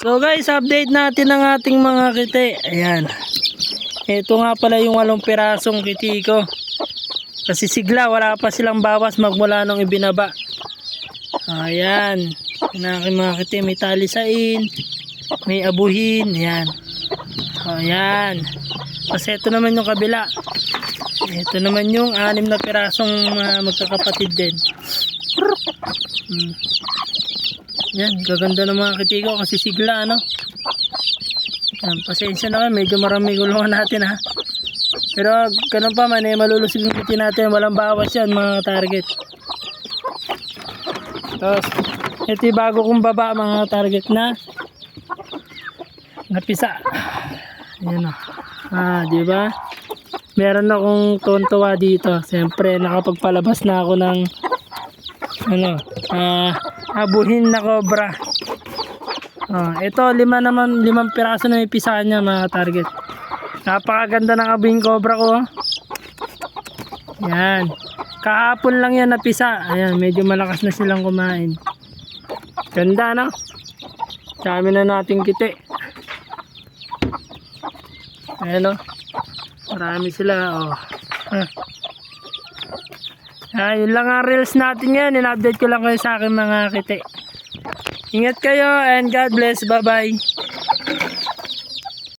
So guys, update natin ang ating mga kiti. Ayan. Ito nga pala yung walong pirasong kiti ko. Kasi sigla, wala pa silang bawas magmula nung ibinaba. Ayan. Yung aking mga kiti, may talisain, may abuhin, ayan. Ayan. Kasi ito naman yung kabila. Ito naman yung anim na pirasong mga magkakapatid din. Hmm. Yan, gaganda ng mga kitiko kasi sigla, ano? Yan, pasensya na kayo, medyo marami gulungan natin, ha? Pero, ganun pa man, eh, malulusog yung kiti natin, walang bawas yan, mga target. Tapos, ito yung bago kong baba, mga target na napisa. Yan o. Ah, di ba? Meron akong tuntua dito. Siyempre, nakapagpalabas na ako ng ano, ah, abuhin na cobra. Ah, ito lima naman, limang piraso na may pisahan niya mga target. Napakaganda ng abuhin cobra ko. oh. Yan. Kahapon lang yan napisa. Ayan, medyo malakas na silang kumain. Ganda no? Dami na nating kiti. Ayan o. Marami sila. Oh. Ah. Ah, yun lang ang reels natin ngayon. In-update ko lang kayo sa akin mga kiti. Ingat kayo and God bless. Bye-bye.